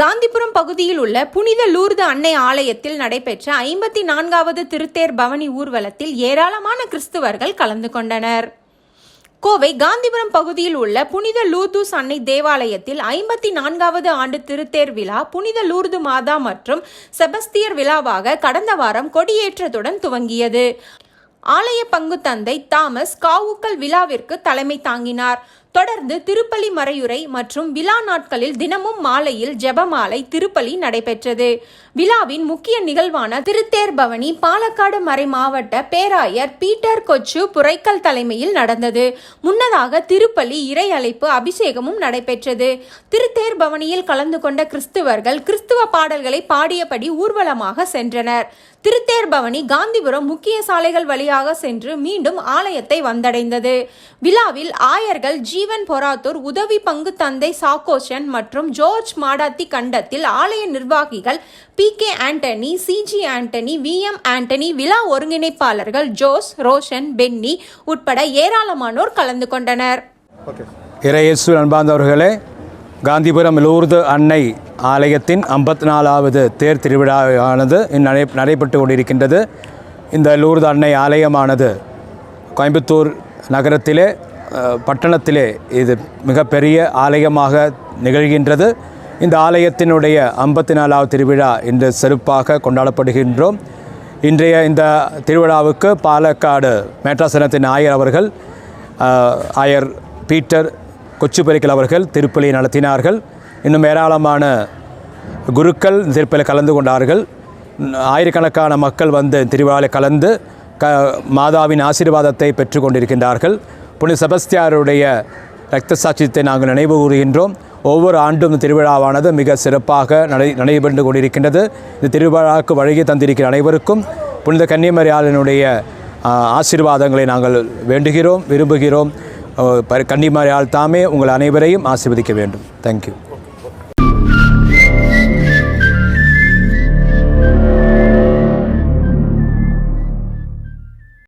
காந்திபுரம் பகுதியில் உள்ள புனித லூர்து அன்னை ஆலயத்தில் நடைபெற்ற ஐம்பத்தி நான்காவது திருத்தேர் பவனி ஊர்வலத்தில் ஏராளமான கிறிஸ்துவர்கள் கலந்து கொண்டனர். கோவை காந்திபுரம் பகுதியில் உள்ள புனித லூர்துஸ் அன்னை தேவாலயத்தில் ஐம்பத்தி நான்காவது ஆண்டு திருத்தேர் விழா புனித லூர்து மாதா மற்றும் செபஸ்தியர் விழாவாக கடந்த வாரம் கொடியேற்றத்துடன் துவங்கியது. ஆலய பங்கு தந்தை தாமஸ் காவுக்கல் விழாவிற்கு தலைமை தாங்கினார். தொடர்ந்து திருப்பலி மறையுரை மற்றும் விழா நாட்களில் தினமும் மாலையில் ஜெபமாலை திருப்பலி நடைபெற்றது. விழாவின் முக்கிய நிகழ்வான திருத்தேர் பவனி பாலக்காடு மறை மாவட்ட பேராயர் பீட்டர் கொச்சு புரைக்கல் தலைமையில் நடந்தது. முன்னதாக திருப்பலி இறை அழைப்பு அபிஷேகமும் நடைபெற்றது. திருத்தேர் பவனியில் கலந்து கொண்ட கிறிஸ்துவர்கள் கிறிஸ்துவ பாடல்களை பாடியபடி ஊர்வலமாக சென்றனர். திருத்தேர் பவனி காந்திபுரம் முக்கிய சாலைகள் வழியாக சென்று மீண்டும் ஆலயத்தை வந்தடைந்தது. விழாவில் ஆயர்கள் ஜி. ஸ்டீவன் பொராத்தூர் உதவி பங்கு தந்தை சாக்கோஷன் மற்றும் ஜோர்ஜ் மாடாத்தி கண்டத்தில் ஆலய நிர்வாகிகள் P K Antony Siji Antony V M Antony விழா ஒருங்கிணைப்பாளர்கள் ஜோஸ் ரோஷன் பென்னி உட்பட ஏராளமானோர் கலந்து கொண்டனர். இறையேசு அன்பார்ந்தவர்களே காந்திபுரம் லூர்து அன்னை ஆலயத்தின் ஐம்பத்தி நாலாவது தேர் திருவிழாவானது நடை நடைபெற்று கொண்டிருக்கின்றது. இந்த லூர்து அன்னை ஆலயமானது கோயம்புத்தூர் நகரத்திலே பட்டணத்திலே இது மிகப்பெரிய ஆலயமாக நிகழ்கின்றது. இந்த ஆலயத்தினுடைய ஐம்பத்தி நாலாவது திருவிழா இன்று சிறப்பாக கொண்டாடப்படுகின்றோம். இன்றைய இந்த திருவிழாவுக்கு பாலக்காடு மேட்ராசனத்தின் ஆயர் அவர்கள் ஆயர் பீட்டர் கொச்சுப்பெருக்கல் அவர்கள் திருப்பலி நடத்தினார்கள். இன்னும் ஏராளமான குருக்கள் இந்த கலந்து கொண்டார்கள். ஆயிரக்கணக்கான மக்கள் வந்து திருவிழாவில் கலந்து க மாதாவின் ஆசீர்வாதத்தை பெற்றுக்கொண்டிருக்கின்றார்கள். புனித செபஸ்தியாருடைய இரத்த சாட்சியத்தை நாங்கள் நினைவு கூறுகின்றோம். ஒவ்வொரு ஆண்டும் திருவிழாவானது மிக சிறப்பாக நடை நடைபெற்று கொண்டிருக்கின்றது. இந்த திருவிழாவுக்கு வழங்கி தந்திருக்கிற அனைவருக்கும் புனித கன்னிமரியாளனுடைய ஆசீர்வாதங்களை நாங்கள் வேண்டுகிறோம் விரும்புகிறோம். கன்னிமரியால் தாமே உங்கள் அனைவரையும் ஆசீர்வதிக்க வேண்டும். தேங்க்யூ